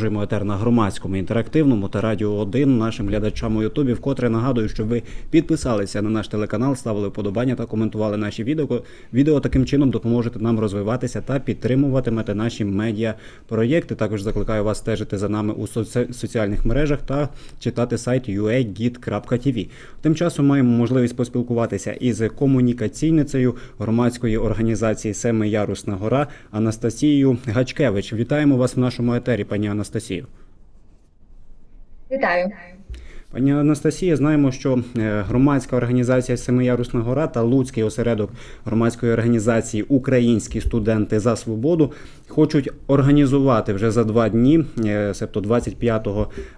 Продовжуємо етер на громадському інтерактивному та радіо 1 нашим глядачам у Ютубі. Вкотре нагадую, щоб ви підписалися на наш телеканал, ставили вподобання та коментували наші відео. Відео таким чином допоможете нам розвиватися та підтримуватимете наші медіа проєкти. Також закликаю вас стежити за нами у соці- соціальних мережах та читати сайт uagit.tv. Тим часом маємо можливість поспілкуватися із комунікаційницею громадської організації Семиярусна гора Анастасією Гачкевич. Вітаємо вас в нашому етері, пані Анастасію. Вітаю. Пані Анастасія, знаємо, що е, громадська організація Семиярусна гора та Луцький осередок громадської організації Українські студенти за свободу хочуть організувати вже за два дні, е, себто 25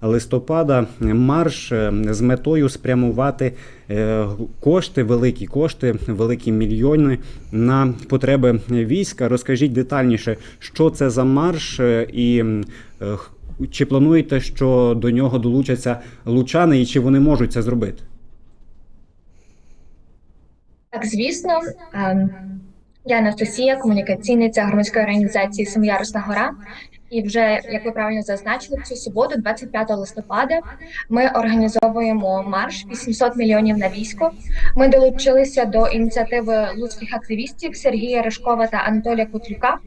листопада, марш е, з метою спрямувати кошти, великі кошти, великі мільйони на потреби війська. Розкажіть детальніше, що це за марш і чи плануєте, що до нього долучаться лучани, і чи вони можуть це зробити? Так, звісно, ем, я Анастасія, комунікаційниця громадської організації Семиярусна гора. І вже, як ви правильно зазначили, в цю суботу, 25 листопада, ми організовуємо марш 800 мільйонів на військо. Ми долучилися до ініціативи луцьких активістів Сергія Ришкова та Анатолія Котлюка.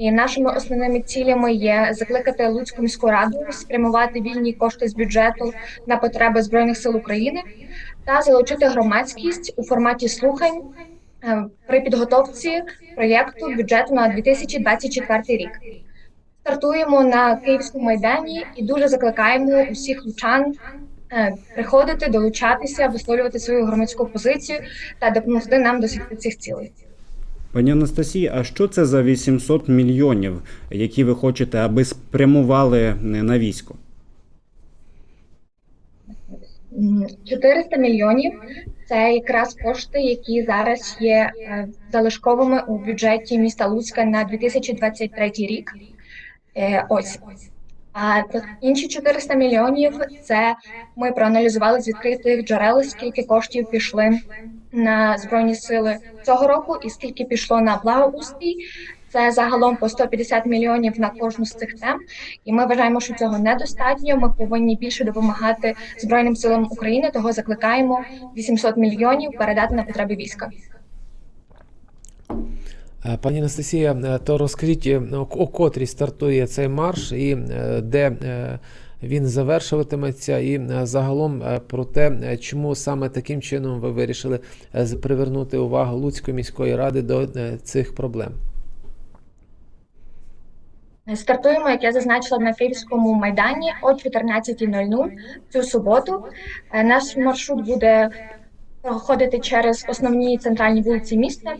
І нашими основними цілями є закликати Луцьку міську раду спрямувати вільні кошти з бюджету на потреби збройних сил України та залучити громадськість у форматі слухань е, при підготовці проєкту бюджету на 2024 рік. Стартуємо на Київському майдані і дуже закликаємо усіх лучан е, приходити, долучатися, висловлювати свою громадську позицію та допомогти нам досягти цих цілей. Пані Анастасії, а що це за 800 мільйонів, які ви хочете, аби спрямували е, на військо? 400 мільйонів це якраз кошти, які зараз є е, залишковими у бюджеті міста Луцька на 2023 рік. Е, Ось. А інші 400 мільйонів це ми проаналізували з відкритих джерел, скільки коштів пішли на збройні сили цього року, і скільки пішло на благоустрій. Це загалом по 150 мільйонів на кожну з цих тем. І ми вважаємо, що цього недостатньо. Ми повинні більше допомагати Збройним силам України. Того закликаємо 800 мільйонів передати на потреби війська. Е, Пані Анастасія, е, то розкажіть, е, о котрій стартує цей марш і де він завершуватиметься, і загалом про те, чому саме таким чином ви вирішили привернути увагу Луцької міської ради до цих проблем. Стартуємо, як я зазначила, на Київському майдані о 14.00 цю суботу. Наш маршрут буде проходити через основні центральні вулиці міста.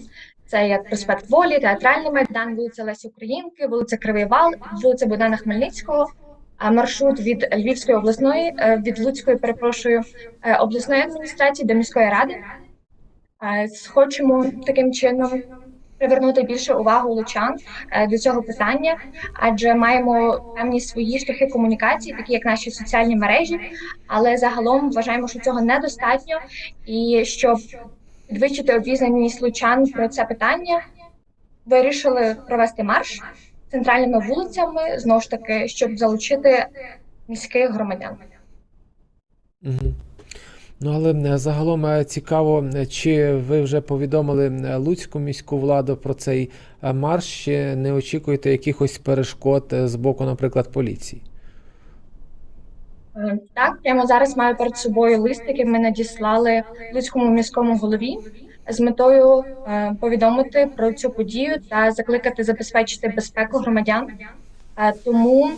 Це як проспект Волі, Театральний майдан, вулиця Лесі Українки, вулиця Кривий Вал, вулиця Богдана Хмельницького. А маршрут від Львівської обласної, е, від Луцької, перепрошую, е, обласної адміністрації до міської ради. Е, Хочемо таким чином привернути більше увагу лучан до цього питання, адже маємо певні свої шляхи комунікації, такі як наші соціальні мережі, але загалом вважаємо, що цього недостатньо, і щоб підвищити обізнаність лучан про це питання, вирішили провести марш центральними вулицями знову ж таки, щоб залучити міських громадян. Угу. Ну, але е, загалом е, цікаво, е, чи ви вже повідомили Луцьку міську владу про цей марш, чи не очікуєте якихось перешкод з боку, наприклад, поліції? Так, прямо зараз маю перед собою лист, який ми надіслали Луцькому міському голові з метою е, повідомити про цю подію та закликати забезпечити безпеку громадян. Е, Тому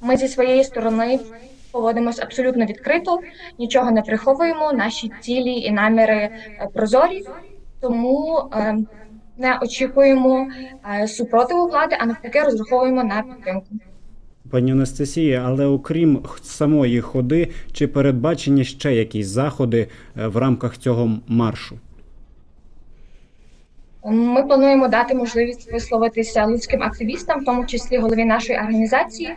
ми зі своєї сторони поводимось абсолютно відкрито, нічого не приховуємо. Наші цілі і наміри е, прозорі, тому не очікуємо супротиву влади, а навпаки розраховуємо на підтримку. Пані Анастасія, але окрім самої ходи, чи передбачені ще якісь заходи е, в рамках цього маршу? Ми плануємо дати можливість висловитися луцьким активістам, в тому числі голові нашої організації,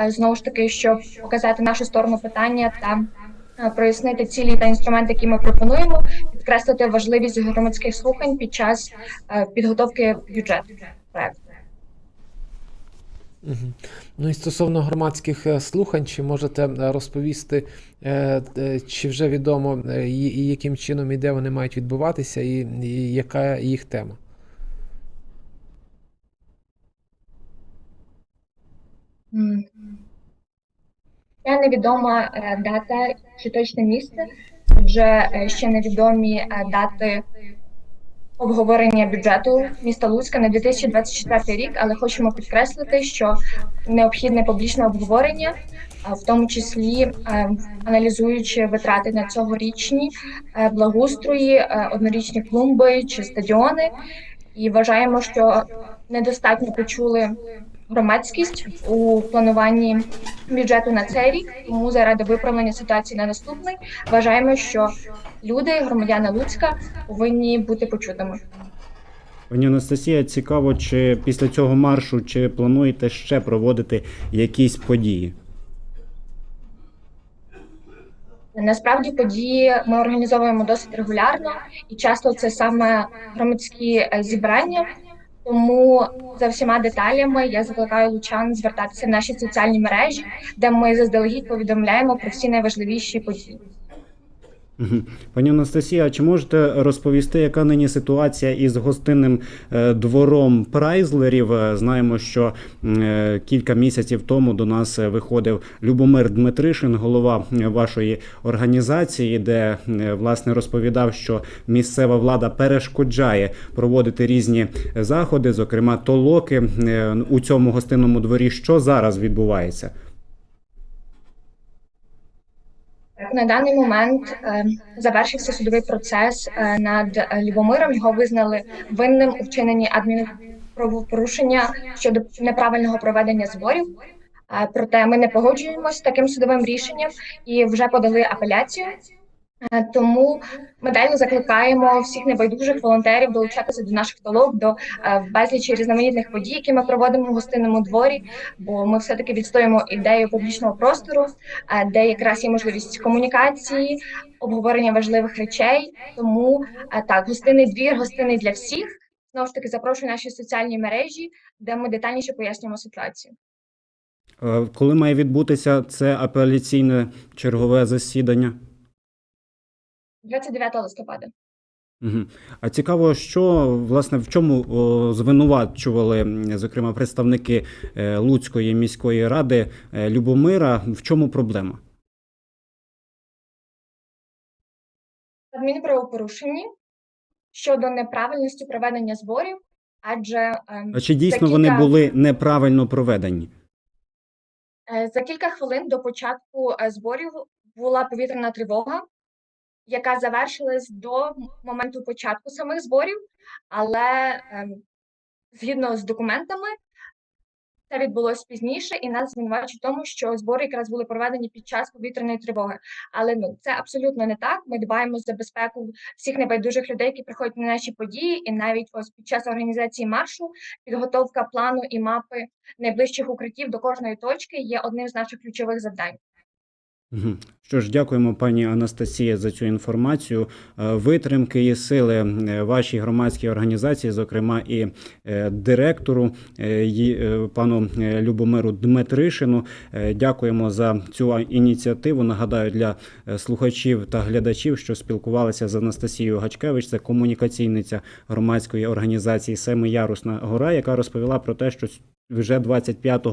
е, знову ж таки, щоб показати нашу сторону питання та е, прояснити цілі та інструменти, які ми пропонуємо, підкреслити важливість громадських слухань під час підготовки бюджету проекту. Ну і стосовно громадських е, слухань, чи можете е, розповісти, е, чи вже відомо, і яким чином і де вони мають відбуватися, і, яка їх тема? Ще невідома дата чи точне місце, адже е, ще невідомі дати обговорення бюджету міста Луцька на 2024 рік, але хочемо підкреслити, що необхідне публічне обговорення, в тому числі е, аналізуючи витрати на цьогорічні е, благоустрої, е, однорічні клумби чи стадіони. І вважаємо, що недостатньо почули громадськість у плануванні бюджету на цей рік. Тому заради виправлення ситуації на наступний вважаємо, що люди, громадяни Луцька, повинні бути почутими. Пані Анастасія, цікаво, чи після цього маршу чи плануєте ще проводити якісь події? Насправді події ми організовуємо досить регулярно, і часто це саме громадські е, зібрання. Тому за всіма деталями я закликаю лучан звертатися в наші соціальні мережі, де ми заздалегідь повідомляємо про всі найважливіші події. Пані Анастасія, чи можете розповісти, яка нині ситуація із гостинним е, двором прайзлерів? Е, Знаємо, що е, кілька місяців тому до нас виходив Любомир Дмитришин, голова вашої організації, де власне розповідав, що місцева влада перешкоджає проводити різні заходи, зокрема толоки у цьому гостинному дворі. Що зараз відбувається? Так, На даний момент е, завершився судовий процес е, над Любомиром. Його визнали винним у вчиненні адмінправопорушення щодо неправильного проведення зборів. Е, проте ми не погоджуємося з таким судовим рішенням і вже подали апеляцію. Е, Тому ми далі закликаємо всіх небайдужих волонтерів долучатися до наших толок, до е, безлічі різноманітних подій, які ми проводимо в гостинному дворі. Бо ми все таки відстоїмо ідею публічного простору, е, де якраз є можливість комунікації, обговорення важливих речей. Тому так, гостинний двір, гостинний для всіх. Знову ж таки, запрошую наші соціальні мережі, де ми детальніше пояснюємо ситуацію. Коли має відбутися це апеляційне чергове засідання? 29 листопада. А цікаво, що власне в чому о, звинувачували, зокрема, представники е, Луцької міської ради е, Любомира. В чому проблема? Адмінправопорушенні щодо неправильності проведення зборів, адже ем, А чи дійсно за вони були неправильно проведені? Е, За кілька хвилин до початку зборів була повітряна тривога, яка завершилась до моменту початку самих зборів, але ем, згідно з документами, це відбулося пізніше, і нас звинувачують в тому, що збори якраз були проведені під час повітряної тривоги. Але ну це абсолютно не так. Ми дбаємо за безпеку всіх небайдужих людей, які приходять на наші події, і навіть ось під час організації маршу підготовка плану і мапи найближчих укриттів до кожної точки є одним з наших ключових завдань. Що ж, дякуємо, пані Анастасія, за цю інформацію. Е, Витримки і сили е, вашій громадській організації, зокрема і е, директору пану Любомиру Дмитришину. Дякуємо за цю ініціативу. Нагадаю для слухачів та глядачів, що спілкувалися з Анастасією Гачкевич, це комунікаційниця громадської організації Семиярусна гора, яка розповіла про те, що вже 25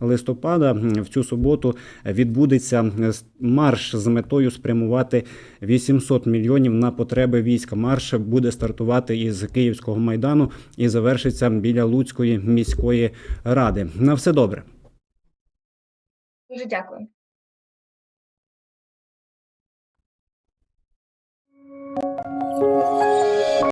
листопада в цю суботу відбудеться марш з метою спрямувати 800 мільйонів на потреби військ. Марш буде стартувати із Київського майдану і завершиться біля Луцької міської ради. На все добре. Дуже дякую. Thank you.